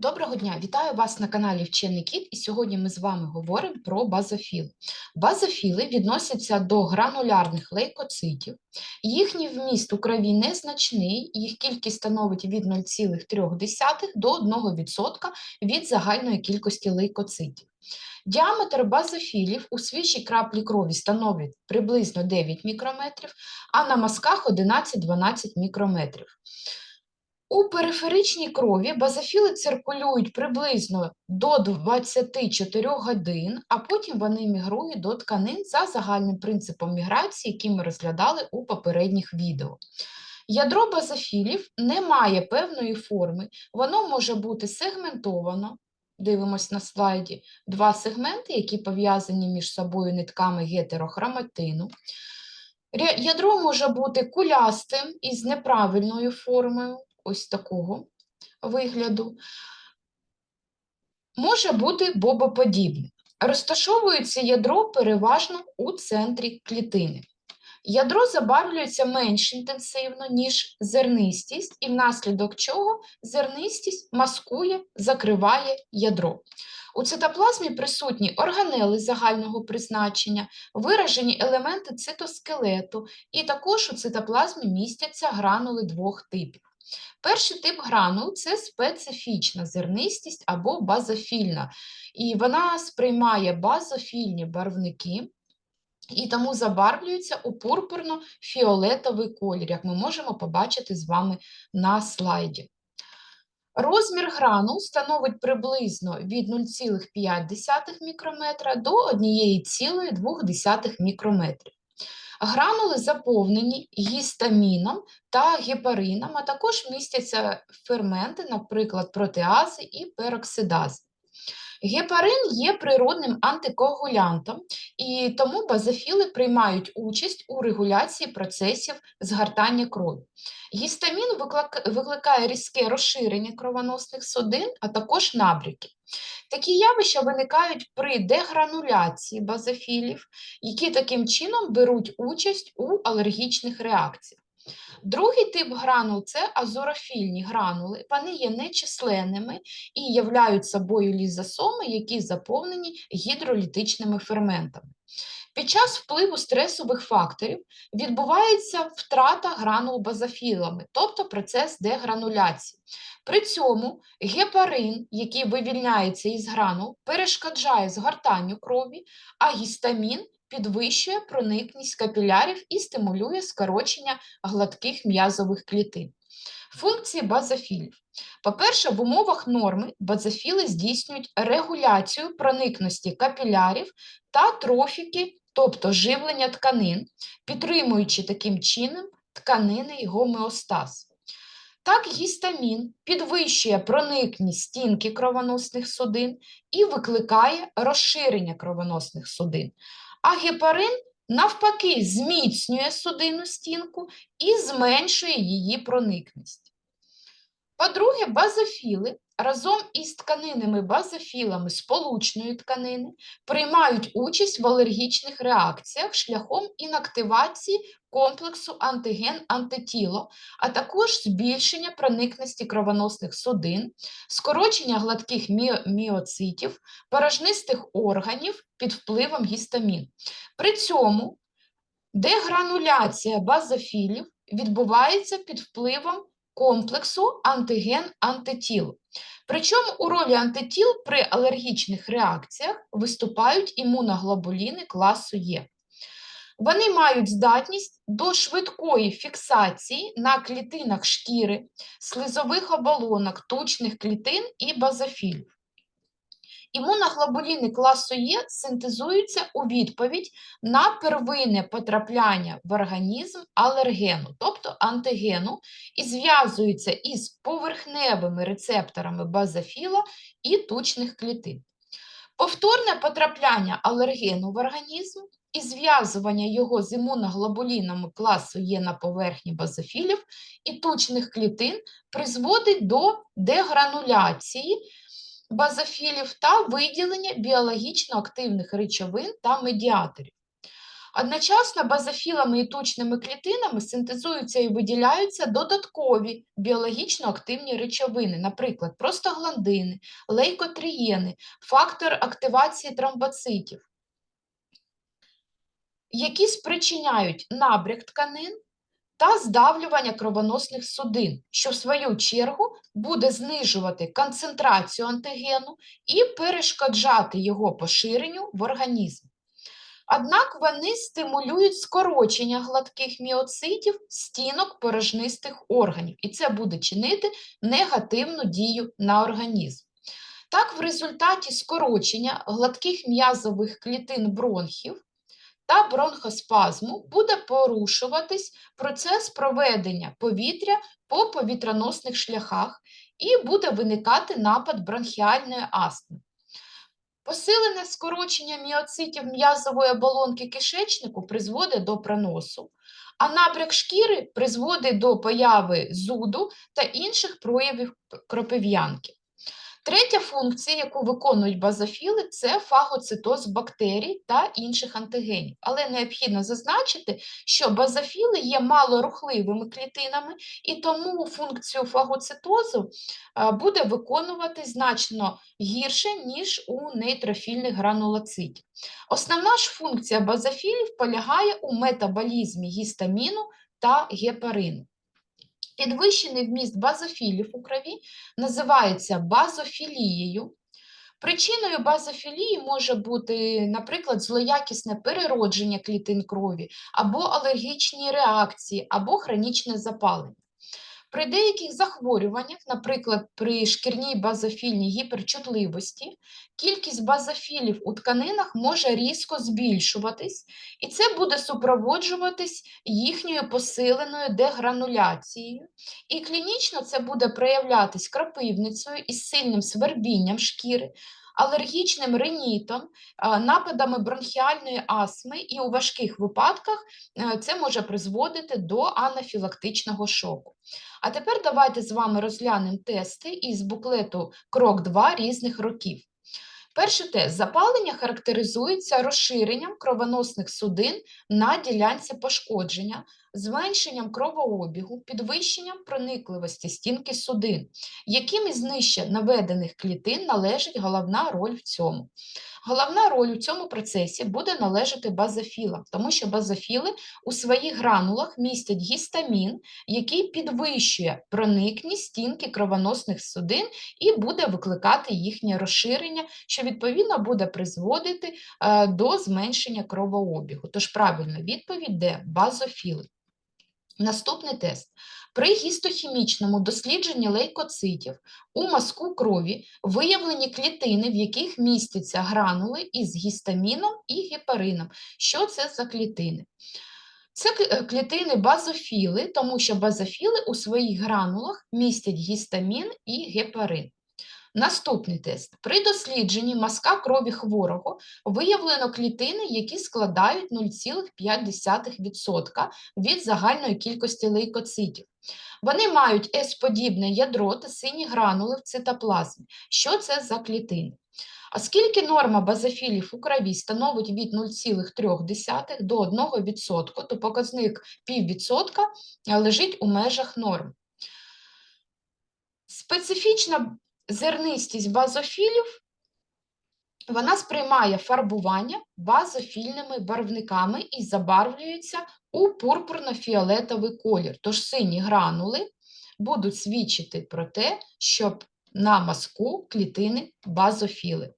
Доброго дня! Вітаю вас на каналі Вчений Кіт, і сьогодні ми з вами говоримо про базофіли. Базофіли відносяться до гранулярних лейкоцитів. Їхній вміст у крові незначний, їх кількість становить від 0,3 до 1% від загальної кількості лейкоцитів. Діаметр базофілів у свіжій краплі крові становить приблизно 9 мікрометрів, а на мазках 11-12 мікрометрів. У периферичній крові базофіли циркулюють приблизно до 24 годин, а потім вони мігрують до тканин за загальним принципом міграції, який ми розглядали у попередніх відео. Ядро базофілів не має певної форми, воно може бути сегментовано. Дивимось на слайді два сегменти, які пов'язані між собою нитками гетерохроматину. Ядро може бути кулястим із неправильною формою ось такого вигляду, може бути бобоподібним. Розташовується ядро переважно у центрі клітини. Ядро забарвлюється менш інтенсивно, ніж зернистість, і внаслідок чого зернистість маскує, закриває ядро. У цитоплазмі присутні органели загального призначення, виражені елементи цитоскелету, і також у цитоплазмі містяться гранули двох типів. Перший тип гранул це специфічна зернистість або базофільна, і вона сприймає базофільні барвники. І тому забарвлюється у пурпурно-фіолетовий колір, як ми можемо побачити з вами на слайді. Розмір гранул становить приблизно від 0,5 мікрометра до 1,2 мікрометрів. Гранули заповнені гістаміном та гепарином, а також містяться ферменти, наприклад, протеази і пероксидази. Гепарин є природним антикоагулянтом, і тому базофіли приймають участь у регуляції процесів згортання крові. Гістамін викликає різке розширення кровоносних судин, а також набряки. Такі явища виникають при дегрануляції базофілів, які таким чином беруть участь у алергічних реакціях. Другий тип гранул це азурофільні гранули. Вони є нечисленними і являють собою лізосоми, які заповнені гідролітичними ферментами. Під час впливу стресових факторів відбувається втрата гранул базофілами, тобто процес дегрануляції. При цьому гепарин, який вивільняється із гранул, перешкоджає згортанню крові, а гістамін підвищує проникність капілярів і стимулює скорочення гладких м'язових клітин. Функції базофілів. По-перше, в умовах норми базофіли здійснюють регуляцію проникності капілярів та трофіки, тобто живлення тканин, підтримуючи таким чином тканинний гомеостаз. Так, гістамін підвищує проникність стінки кровоносних судин і викликає розширення кровоносних судин а гепарин навпаки зміцнює судинну стінку і зменшує її проникність. По-друге, базофіли разом із тканинними базофілами сполучної тканини приймають участь в алергічних реакціях шляхом інактивації комплексу антиген-антитіло, а також збільшення проникності кровоносних судин, скорочення гладких міоцитів, порожнистих органів під впливом гістамін. При цьому дегрануляція базофілів відбувається під впливом комплексу антиген-антитіл. Причому у ролі антитіл при алергічних реакціях виступають імуноглобуліни класу Е. Вони мають здатність до швидкої фіксації на клітинах шкіри, слизових оболонок, тучних клітин і базофілів. Імуноглобуліни класу Е синтезуються у відповідь на первинне потрапляння в організм алергену, тобто антигену, і зв'язуються із поверхневими рецепторами базофіла і тучних клітин. Повторне потрапляння алергену в організм і зв'язування його з імуноглобулінами класу Е на поверхні базофілів і тучних клітин призводить до дегрануляції базофілів та виділення біологічно активних речовин та медіаторів. Одночасно базофілами і тучними клітинами синтезуються і виділяються додаткові біологічно активні речовини, наприклад, простагландини, лейкотрієни, фактор активації тромбоцитів, які спричиняють набряк тканин та здавлювання кровоносних судин, що в свою чергу буде знижувати концентрацію антигену і перешкоджати його поширенню в організм. Однак вони стимулюють скорочення гладких міоцитів стінок порожнистих органів, і це буде чинити негативну дію на організм. Так, в результаті скорочення гладких м'язових клітин бронхів та бронхоспазму буде порушуватись процес проведення повітря по повітряносних шляхах і буде виникати напад бронхіальної астми. Посилене скорочення міоцитів м'язової оболонки кишечнику призводить до проносу, а набряк шкіри призводить до появи зуду та інших проявів кропив'янки. Третя функція, яку виконують базофіли, це фагоцитоз бактерій та інших антигенів. Але необхідно зазначити, що базофіли є малорухливими клітинами, і тому функцію фагоцитозу буде виконувати значно гірше, ніж у нейтрофільних гранулоцитів. Основна ж функція базофілів полягає у метаболізмі гістаміну та гепарину. Підвищений вміст базофілів у крові називається базофілією. Причиною базофілії може бути, наприклад, злоякісне переродження клітин крові, або алергічні реакції, або хронічне запалення. При деяких захворюваннях, наприклад, при шкірній базофільній гіперчутливості, кількість базофілів у тканинах може різко збільшуватись, і це буде супроводжуватись їхньою посиленою дегрануляцією. І клінічно це буде проявлятись крапивницею із сильним свербінням шкіри, алергічним ринітом, нападами бронхіальної астми, і у важких випадках е, це може призводити до анафілактичного шоку. А тепер давайте з вами розглянемо тести із буклету Крок 2 різних років. Перший тест запалення характеризується розширенням кровоносних судин на ділянці пошкодження, зменшенням кровообігу, підвищенням проникливості стінки судин, яким із нижче наведених клітин належить головна роль в цьому. Головна роль у цьому процесі буде належати базофілам, тому що базофіли у своїх гранулах містять гістамін, який підвищує проникність стінки кровоносних судин і буде викликати їхнє розширення, що відповідно буде призводити е, до зменшення кровообігу. Тож правильна відповідь де базофіли. Наступний тест. При гістохімічному дослідженні лейкоцитів у мазку крові виявлені клітини, в яких містяться гранули із гістаміном і гепарином. Що це за клітини? Це е, клітини базофіли, тому що базофіли у своїх гранулах містять гістамін і гепарин. Наступний тест. При дослідженні мазка крові хворого виявлено клітини, які складають 0,5% від загальної кількості лейкоцитів. Вони мають С-подібне ядро та сині гранули в цитоплазмі. Що це за клітини? Оскільки норма базофілів у крові становить від 0,3 до 1%, то показник піввідсотка лежить у межах норм. Специфічна зернистість базофілів вона сприймає фарбування базофільними барвниками і забарвлюється у пурпурно-фіолетовий колір. Тож сині гранули будуть свідчити про те, що на мазку клітини базофіли.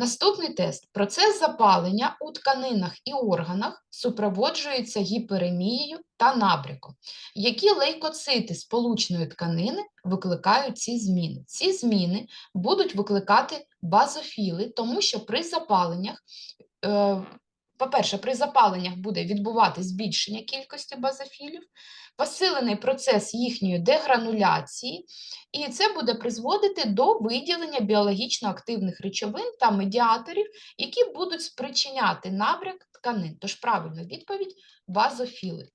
Наступний тест. Процес запалення у тканинах і органах супроводжується гіперемією та набряком. Які лейкоцити сполучної тканини викликають ці зміни? Ці зміни будуть викликати базофіли, тому що при запаленнях е, по-перше, при запаленнях буде відбувати збільшення кількості базофілів, посилений процес їхньої дегрануляції, і це буде призводити до виділення біологічно активних речовин та медіаторів, які будуть спричиняти набряк тканин. Тож правильна відповідь базофіли.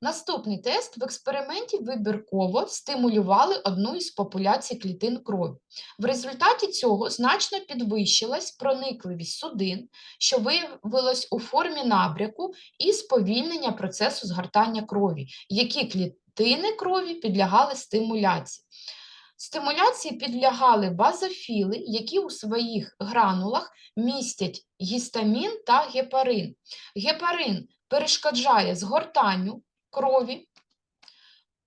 Наступний тест в експерименті вибірково стимулювали одну із популяцій клітин крові. В результаті цього значно підвищилась проникливість судин, що виявилось у формі набряку і сповільнення процесу згортання крові, які клітини крові підлягали стимуляції. Стимуляції підлягали базофіли, які у своїх гранулах містять гістамін та гепарин. Гепарин перешкоджає згортанню крові,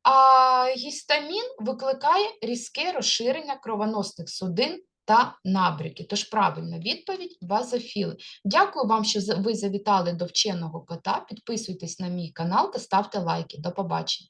а гістамін викликає різке розширення кровоносних судин та набряки. Тож правильна відповідь базофіли. Дякую вам, що ви завітали до вченого кота. Підписуйтесь на мій канал та ставте лайки. До побачення.